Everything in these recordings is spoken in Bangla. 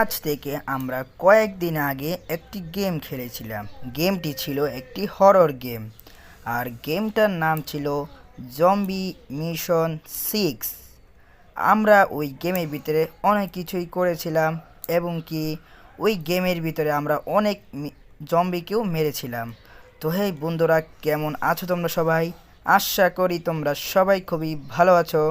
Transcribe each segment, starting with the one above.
আজ থেকে আমরা কয়েকদিন আগে একটি গেম খেলেছিলাম। গেমটি ছিল একটি হরর গেম আর গেমটার নাম ছিল জম্বি মিশন সিক্স আমরা ওই গেমের ভিতরে অনেক কিছুই করেছিলাম এবং কি ওই গেমের ভিতরে আমরা অনেক জম্বিকেও মেরেছিলাম। তো হেই বন্ধুরা, কেমন আছো তোমরা সবাই? আশা করি তোমরা সবাই খুবই ভালো আছো।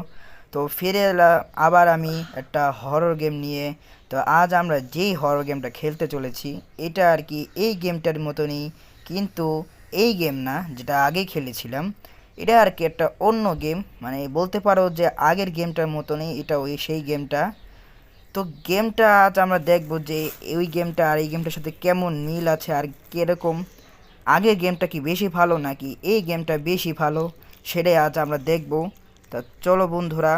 তো ফিরে এলাম আবার আমি একটা হরর গেম নিয়ে, তো আজ আমরা যেই হরর গেমটা খেলতে চলেছি, এটা আর কি এই গেমটার মতনই, কিন্তু এই গেম না, যেটা আগে খেলেছিলাম, এটা আর কি একটা অন্য গেম মানে বলতে পারো যে আগের গেমটার মতনই এটা ওই সেই গেমটা তো গেমটা আজ আমরা দেখব যে ওই গেমটা আর এই গেমটার সাথে কেমন মিল আছে আর কীরকম। আগের গেমটা কি বেশি ভালো নাকি এই গেমটা বেশি ভালো, সেটাই আজ আমরা দেখব। তা চলো বন্ধুরা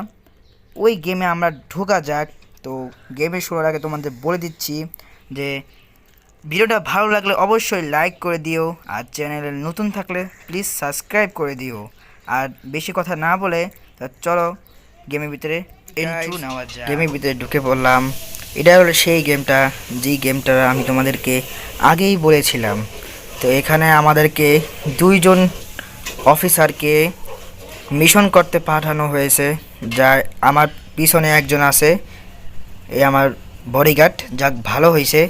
ওই গেমে আমরা ঢোকা যাক। তো গেমে শুরুর আগে তোমাদের বলে দিচ্ছি যে ভিডিওটা ভালো লাগলে অবশ্যই লাইক করে দিও আর চ্যানেলে নতুন থাকলে প্লিজ সাবস্ক্রাইব করে দিও। আর বেশি কথা না বলে তা চলো গেমের ভিতরে এন্ট্রু নেওয়া যায় গেমের ভিতরে ঢুকে পড়লাম। এটা হলো সেই গেমটা যেই গেমটা আমি তোমাদেরকে আগেই বলেছিলাম। তো এখানে আমাদেরকে দুইজন অফিসারকে মিশন করতে পাঠানো হয়েছে, যার আমার পিছনে একজন আছে এই আমার বডিগার্ড যাক ভালো হয়েছে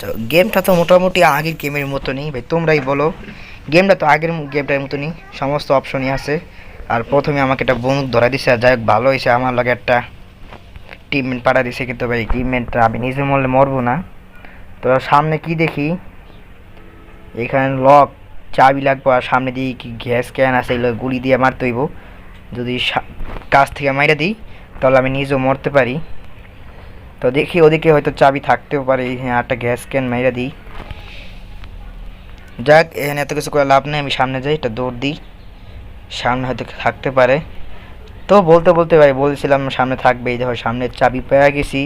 তো গেমটা তো মোটামুটি আগের গেমের মতনই, ভাই, তোমরাই বলো। গেমটা তো আগের গেমটার মতনই, সমস্ত অপশনই আছে। আর প্রথমে আমাকে একটা বন্দুক ধরা দিছে, আর যাই হোক, ভালো হয়েছে আমার লগে একটা টিমমেট পাঠা দিছে কিন্তু, ভাই টিমমেটটা আমি নিজে মরলে মরবো না। তো সামনে কি দেখি? এখানে লক চাবি লাগবো আর সামনে দিয়ে কি গ্যাস ক্যান আছে, এগুলো গুলি দিয়ে মারতে হইব। যদি কাছ থেকে মাইরা দিই, তাহলে আমি নিজেও মরতে পারি। তো দেখি ওদিকে হয়তো চাবি থাকতেও পারে হ্যাঁ একটা গ্যাস ক্যান মাইরা দিই। যাক, এখানে এত কিছু করে লাভ নেই, আমি সামনে যাই, একটা দৌড় দিই। সামনে হয়তো থাকতে পারে। তো বলতে বলতে ভাই, বলছিলাম সামনে থাকবে এই দেখো সামনে চাবি পেয়ে গেছি।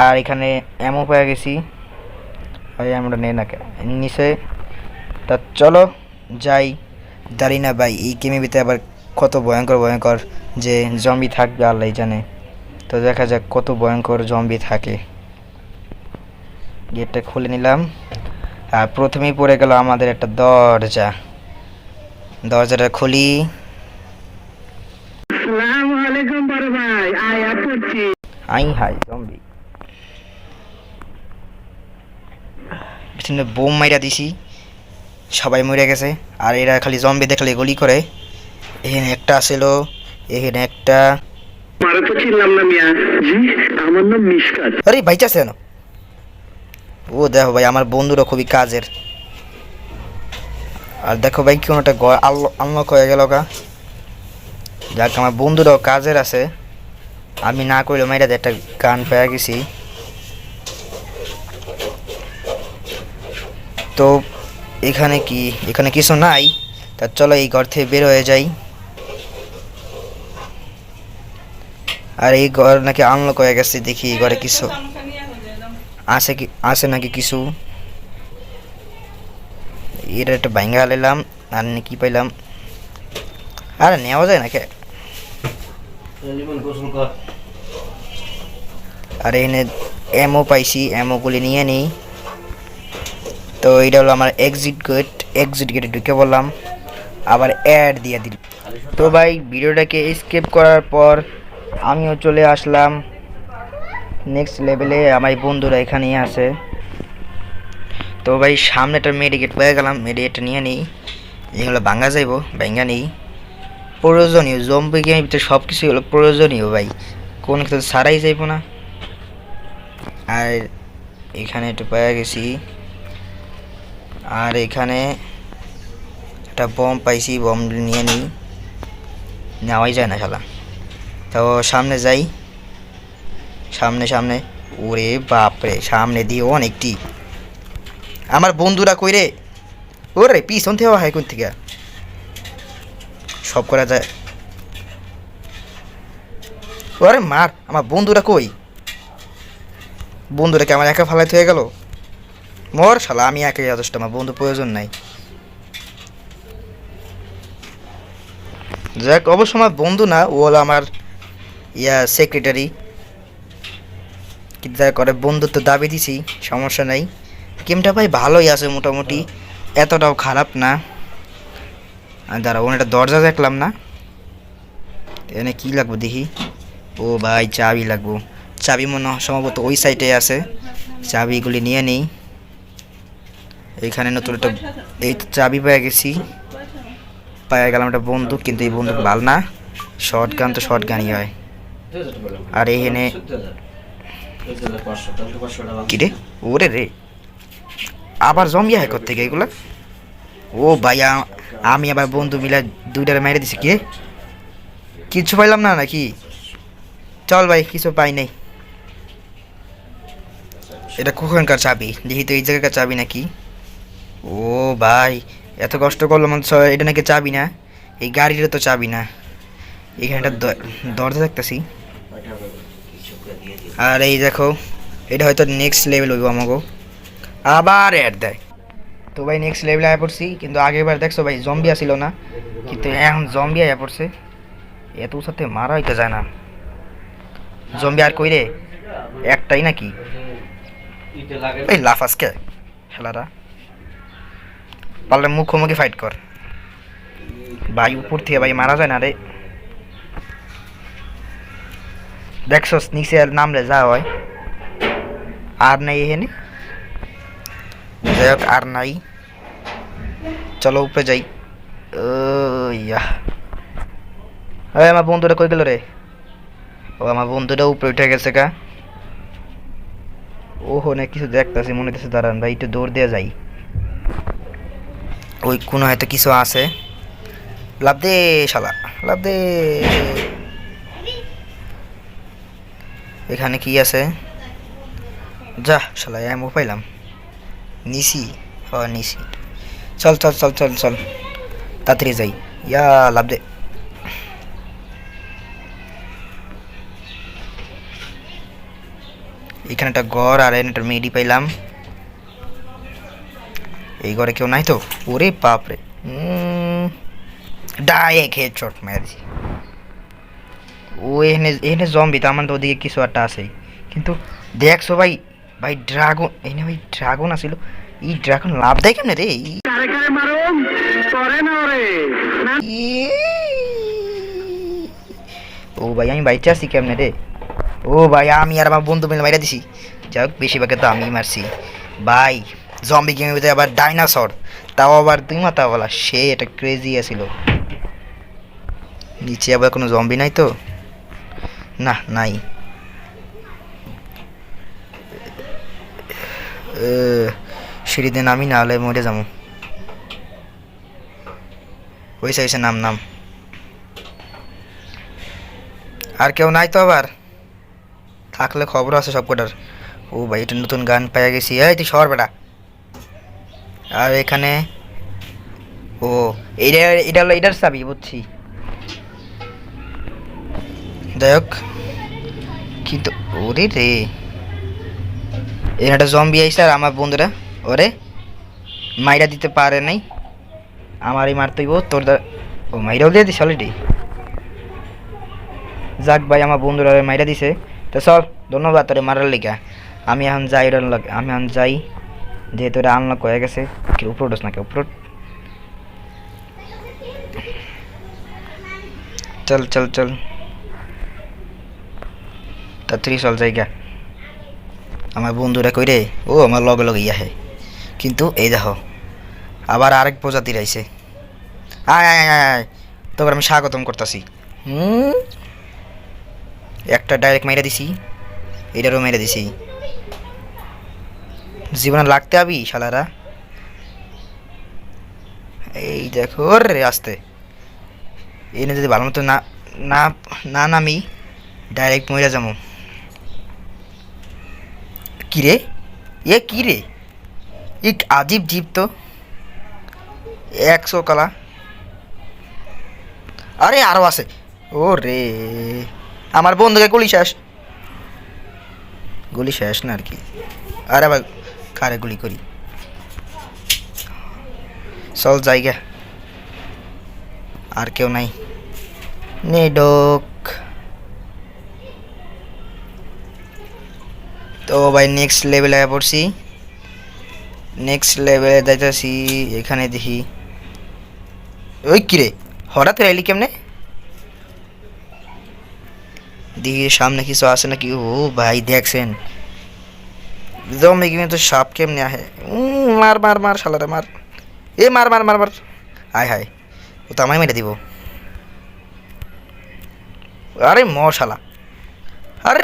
আর এখানে এমও পেয়ে গেছি। ভাই আমরা নেই না নিচে তা চলো যাই। জানি না ভাই এই ভিতরে আবার কত ভয়ঙ্কর ভয়ঙ্কর যে জম্বি থাকবে আল্লাহ জানে। তো দেখা যাক কত ভয়ঙ্কর জম্বি থাকে। গেটটা খুলে নিলাম। আর প্রথমেই পড়ে গেল আমাদের একটা দরজা। দরজাটা খুলি। আই হাই জম্বি পিছনে বোম মাইরা দিছি। সবাই মরে গেছে। আর এরা খালি জম্বি দেখলে গুলি করে। এখানে একটা আসিল এখানে একটা। মারা তো চিনলাম না মিয়া। জি আমার নাম মিশকাত। আরে বাইচা আছে কেন? ও দেখো ভাই আমার বন্ধুরা খুবই কাজের। আর দেখো ভাই কোনোটা আনলক হয়ে গেল গা। যাক আমার বন্ধুরাও কাজের আছে। আমি না করলে মাইরা একটা গান পেয়ে গেছি। তো এখানে কি, এখানে কিছু নাই? তা চলো এই ঘর থেকে বের হয়ে যাই। আর এই ঘর নাকি আনলক হয়ে গেছে, দেখি এই ঘরে কিছু আছে কি, আছে নাকি কিছু? এটা একটা ভাঙ্গা নিলাম, আর কি পাইলাম? আরে নেওয়া যায় নাকি? আর এখানে এমও পাইছি এমও গুলি নিয়ে নিই। তো এটা হলো আমার এক্সিট গেট এক্সিট গেটে ঢুকে বললাম আবার অ্যাড দিয়ে দিল তো ভাই, ভিডিওটাকে স্কেপ করার পর আমিও চলে আসলাম। নেক্সট লেভেলে আমার বন্ধুরা এখানেই আছে। তো ভাই, সামনে একটা মেডিকেট পেয়ে গেলাম। মেডিকেটটা নিয়ে নিই। যেগুলো ভাঙ্গা যাইব, ভাঙ্গা নেই। প্রয়োজনীয় জম্বি গেমের ভিতরে সব কিছুই হলো প্রয়োজনীয় ভাই। কোন কিছু ছাড়াই যাইব না। আর এখানে একটু পেয়ে গেছি। আর এখানে একটা বম পাইছি, বম নিয়ে নিই। নেওয়াই যায় না শালা। তো সামনে যাই। সামনে সামনে। ওরে বাপরে, সামনে দিয়ে অনেকটি। আমার বন্ধুরা কই রে? ওরে, পিছন থেকে হয় কোন থেকে? সব করা যায়। ওরে মার, আমার বন্ধুরা কই? বন্ধুরা কি আমার একা ফালাইতে হয়ে গেল? মর, শালা, আমি একাই যথেষ্ট, আমার বন্ধু প্রয়োজন নাই। যাক, অবশ্য আমার বন্ধু না, ও হলো আমার, ইয়া সেক্রেটারি কিন্তু করে বন্ধুত্ব দাবি দিছি, সমস্যা নাই। গেমটা ভাই ভালোই আছে মোটামুটি, এতটাও খারাপ না। আর দাঁড়া ওখানে একটা দরজা দেখলাম না। এখানে কি লাগবো দেখি? ও ভাই, চাবি লাগবো। চাবি মনে সম্ভবত ওই সাইডে আছে। চাবিগুলি নিয়ে নেই। এখানে নতুন একটা এই চাবি পেয়ে গেছি। পেয়ে গেলাম একটা বন্দুক, কিন্তু এই বন্দুক ভালো না। শর্ট গান তো শর্ট গানই হয়। আর এখানে কি রে? ওরে রে। আবার জম্বিয়া হ্যাঁ থেকে এগুলা? ও ভাই আমি আবার বন্ধু মিলে দুইটারে মেরে দিছি, কে কিছু পাইলাম না নাকি? চল ভাই, কিছু পাই নাই। এটা কখনকার চাবি? দেখি তো এই জায়গাকার চাবি নাকি? ও ভাই, এত কষ্ট করলাম অথচ এটা নাকি চাবি না? এই গাড়িটা তো চাবি না। এখানে একটা দ- দরজা দেখতেছি। আর এই দেখো, এটা হয়তো নেক্সট লেভেল হইব আমাকে আবার অ্যাড দেয়। তো ভাই নেক্সট লেভেলে আয়া পড়ছি, কিন্তু আগেরবার দেখছ ভাই জম্বি আসিল না? কিন্তু এখন জম্বি আয়া পড়ছে। এত সাথে মারা হইতে যায় না। জম্বি আর কই রে একটাই নাকি? এই লাফ আজকে খেলাটা। পারলে মুখোমুখি ফাইট কর। ভাই, উপর থেকে ভাই, মারা যায় না রে। দেখছস, নিচে নামলে যা হয়। আর নাই এখানে? যাই হোক আর নাই। চলো উপরে যাই। ইয়া এই আমার বন্ধুটা কই গেল রে? ও আমার বন্ধুটা উপরে উঠে গেছে কা ওহো, না, কিছু দেখতেছি, মনে হচ্ছে দাঁড়ান ভাই, একটু দৌড় দিয়ে যাই। ওই কোনো হয়তো কিছু আছে। লাভ দে, শালা, লাভ দে। এখানে কি আছে? যা, শালা এমও পাইলাম। নিসি হ নিসি চল চল চল চল চল। তাড়াতাড়ি যাই। ইয়া, লাভ দে। এখানে একটা ঘর আর এখানে একটা মেডি পাইলাম। এই ঘরে কেউ নাই তো? ওরে বাপরে। ডাইরেক্ট হেডশট মেরেছি। ও এখানে এখানে জম্বি তার মানে তো ওদিকে কিছু একটা আছেই। কিন্তু দেখছ ভাই ভাই ড্রাগন এখানে ভাই ড্রাগন আছিল। এই ড্রাগন লাভ দেয় কেমনে রে? ও ভাই আমি বাইচে আছি কেমনে রে? ও ভাই আমি আর আমার বন্ধু মিলে মাইরা দিছি। যাই হোক বেশিরভাগে তো আমি মারছি। ভাই জম্বি গেমের ভিতরে আবার ডাইনাসর তাও আবার দুই মাথাওয়ালা সে এটা ক্রেজি আছিল নিচে আবার কোনো জম্বি নাই তো? না, নাই। সিঁড়িতে নামি, না হলে মরে যাব। হয়েছে হয়েছে নাম নাম। আর কেউ নাই তো আবার? থাকলে খবর আছে সব কটার ও ভাই, এটা নতুন গান পেয়ে গেছি। এই, তুই সর বেটা। আর এখানে, ও এটা এটা হলো এটার চাবি, বুঝছি। যাই হোক, কিন্তু ওরে রে। এখানে একটা জম্বি আইসে আর আমার বন্ধুরা, ওরে। মাইরা দিতে পারে নাই। আমারই মারতেইব তোর ও, মাইরাও দিয়ে দিস অলরেডি যাক ভাই, আমার বন্ধুরা মাইরা দিছে। তো চল, ধন্যবাদ তোরে মারার লিগা। আমি এখন যাই আমি এখন যাই। যেহেতু ওরা আনলক হয়ে গেছে, কি উঠোস নাকি উঠ। চল চল চল। তাড়াতাড়ি চল জায়গা। আমার বন্ধুরা কই রে ও আমার লগে লগে ইয়া হে। কিন্তু এই দেখো, আবার আরেক প্রজাতির আয় আয় আয় আয়, তোকে আমি স্বাগতম করতেছি। হুম? একটা ডাইরেক্ট মাইরা দিছি, এটারও মেরে দিছি। জীবনে লাগতে আবি, শালারা। এই দেখো রে আসতে। এনে যদি ভালো মতো না না না নামি ডাইরেক্ট মরে যাব কি রে? এ কি রে? ই আজীব জীব তো। একশো কলা। আরে আরও আছে। ও রে আমার বন্ধুকে গুলি শেষ। গুলি শেষ না আর কি। আরে আবার কারে গুলি করি। চল জায়গা। আর কেউ নাই। নেডক তো ভাই নেক্সট লেভেলে পড়ছি। নেক্সট লেভেলে যাইতেছি এখানে দেখি। ওই কিরে হঠাৎ করে এলি কেমনে? দেখি সামনে কিছু আছে নাকি। ও ভাই, দেখছেন। জমে গিয়ে তো সাপ কেমনে আহে। উম, মার মার মার শালারে মার। এ মার মার মার হায় হায় ও তো আমায় মেরে দিব। আরে মর শালা আরে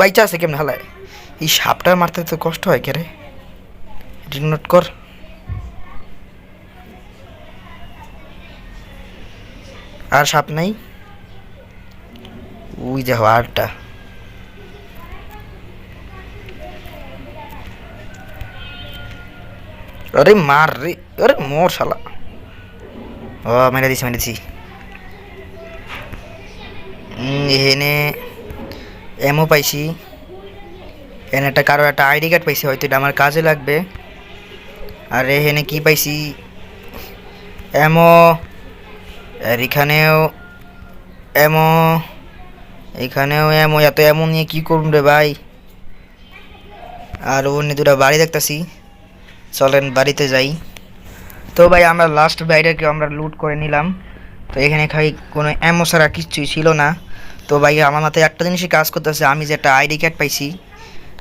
বাইচা আছে কেমনে হালায়। এই সাপটা মারতে তো কষ্ট হয় কে রে? নোট কর। আর সাপ নাই? ওই দেখো আরটা আরে মার রে আরে মোর শালা। ও, মেরে দিছি মেরে দিছি। এখানে এমও পাইছি। এখানে একটা কারও একটা আইডি কার্ড পাইছি, হয়তো এটা আমার কাজে লাগবে। আর এখানে কি পাইছি? এমও আর এখানেও এমো এখানেও এমো এত এমন নিয়ে কি করুন রে ভাই? আর অন্য দুটা বাড়ি দেখতেছি। চলেন বাড়িতে যাই। তো ভাই, আমরা লাস্ট বাইরেকে আমরা লুট করে নিলাম। তো এখানে খাই কোনো এমও ছাড়া কিচ্ছুই ছিল না। তো ভাই, আমার মাথায় একটা জিনিসই কাজ করতেছে, আমি যে একটা আইডি কার্ড পাইছি,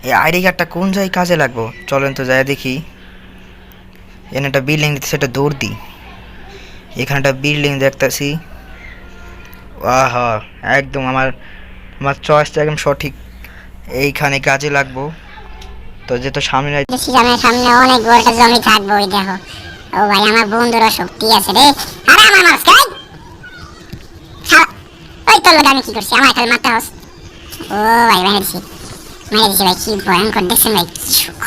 এই আইডি কার্ডটা কোন জায়গায় কাজে লাগবো? চলেন তো যাই দেখি। এখানে একটা বিল্ডিং দিতেছে, একটা দৌড় দিই এখানে একটা বিল্ডিং দেখতেছি। আহা, একদম আমার আমার চয়েসটা একদম সঠিক। এইখানে কাজে লাগবো। তো যেহেতু সামনে সামনে অনেক বড় একটা জমি থাকবে ওই দেখো। ও ভাই আমার বন্ধুরা শক্তি আছে রে। আরে আমার খাই ওই লোক আমি কি করছি? আমার খালি মারতে হস ও ভাই মেরে দিছি। মেরে দিছি ভাই কি ভয়ঙ্কর। দেখছেন ভাই কি সুখ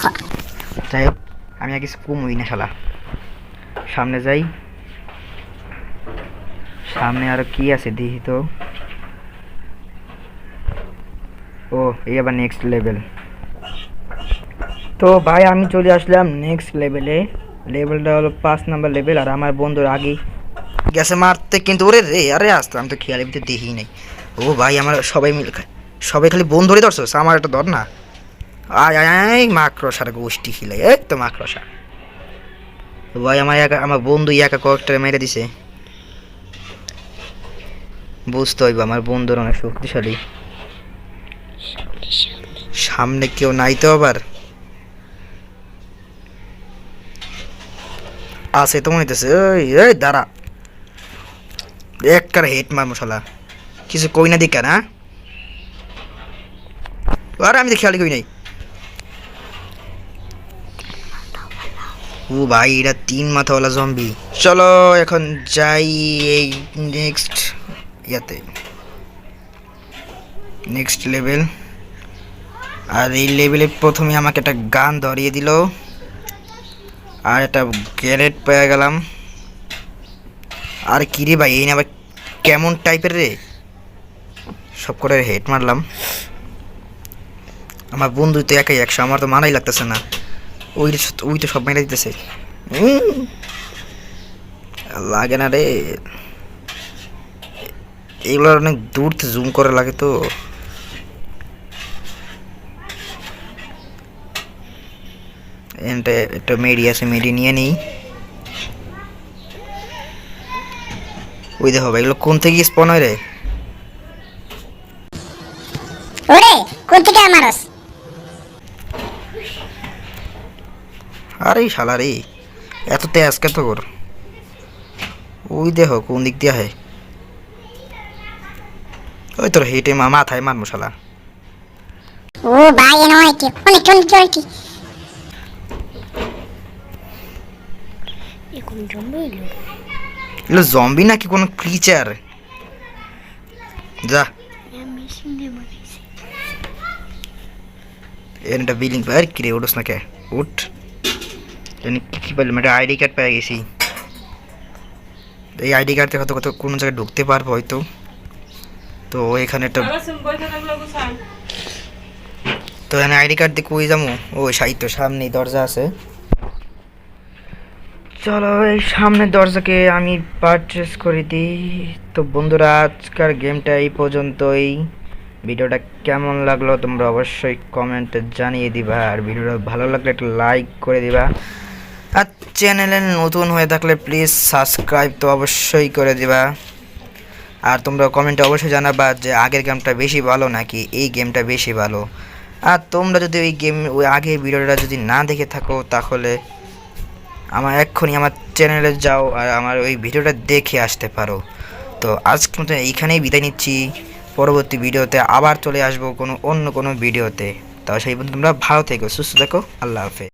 যাই হোক আমি আর কিছু কমই না শালা। সামনে যাই। সামনে আর কি আছে দেখি তো। ও এই আবার নেক্সট লেভেল তো ভাই, আমি চলে আসলাম নেক্সট লেভেলে লেভেলটা হলো পাঁচ নাম্বার লেভেল আর আমার বন্ধুর আগে গেছে মারতে। কিন্তু ওরে রে, আরে আসতো, আমি তো খেয়ালের ভিতরে দেখি নাই। ও ভাই, আমার সবাই মিলে সবাই খালি বন্ধুরই ধরছোস আমার একটা ধর না। আয় আয় মাকড়সার গোষ্ঠী খিলাই এই তো মাকড়সা। ভাই, আমার একা আমার বন্ধু একা কয়েকটা মেরে দিছে। বুঝতে হইব, আমার বন্ধুর অনেক শক্তিশালী। সামনে কেউ নাই তো আবার? আছে তো হইতেছে ওই এই, দাঁড়া। একটার হেট মার মশলা কিছু কই না দিকা না আর, আমি তো খেয়াল কই নাই। ও ভাই এটা তিন মাথাওয়ালা জম্বি চলো, এখন যাই এই নেক্সট ইয়াতে। নেক্সট লেভেল আর এই লেভেলে প্রথমে আমাকে একটা গান ধরিয়ে দিল। আর একটা গ্যারেট পেয়ে গেলাম। আর কি রে ভাই, এই না আবার কেমন টাইপের রে? সব করে হেড মারলাম। আমার বন্ধু তো একাই একশো, আমার তো মানাই লাগতেছে না। ওই ওই তো সব মেরে দিতেছে। লাগে না রে। এগুলো অনেক দূর জুম করে লাগে তো। একটা মেডি আছে মেডি নিয়ে নিই। ওই দেখো ভাই এগুলো কোন থেকে স্পন হয় রে? ওরে কোন থেকে মারস আরে শালা রে এত তেজ কে তোর? ওই দেখো কোন দিক দিয়ে হয় ওই তোর হেঁটে মা মাথায় মারমো শালা। ও ভাই অনেক অনেক অনেক অনেক এগুলো জম্বি নাকি কোনো ক্রিচার যা। এটা বিলিং আর কিরে উঠোস না কে উঠ। জানি কি বললাম একটা আইডি কার্ড পেয়ে গেছি। এই আইডি কার্ড হয়তো কোথাও কোনো জায়গায় ঢুকতে পারব হয়তো। তো এখানে একটা তো এখানে আইডি কার্ড দিয়ে কই যাব। ও সাহিত্য সামনেই দরজা আছে। চলো, এই সামনের দরজাকে আমি পারচেস করে দিই। তো বন্ধুরা, আজকের গেমটা এই পর্যন্তই। ভিডিওটা কেমন লাগল তোমরা অবশ্যই কমেন্টে জানিয়ে দিবা। আর ভিডিওটা ভালো লাগলে একটা লাইক করে দিবা। আর চ্যানেলে নতুন হয়ে থাকলে প্লিজ সাবস্ক্রাইব তো অবশ্যই করে দিবা। আর তোমরা কমেন্টে অবশ্যই জানাবা যে আগের গেমটা বেশি ভালো নাকি এই গেমটা বেশি ভালো। আর তোমরা যদি ওই গেম ওই আগের ভিডিওটা যদি না দেখে থাকো, তাহলে আমার এক্ষুনি আমার চ্যানেলে যাও আর আমার ওই ভিডিওটা দেখে আসতে পারো। তো আজকে মতো এইখানেই বিদায় নিচ্ছি। পরবর্তী ভিডিওতে আবার চলে আসব কোনো অন্য কোনো ভিডিওতে। তাও সেই পর্যন্ত তোমরা ভালো থেকো, সুস্থ থেকো, আল্লাহ হাফেজ।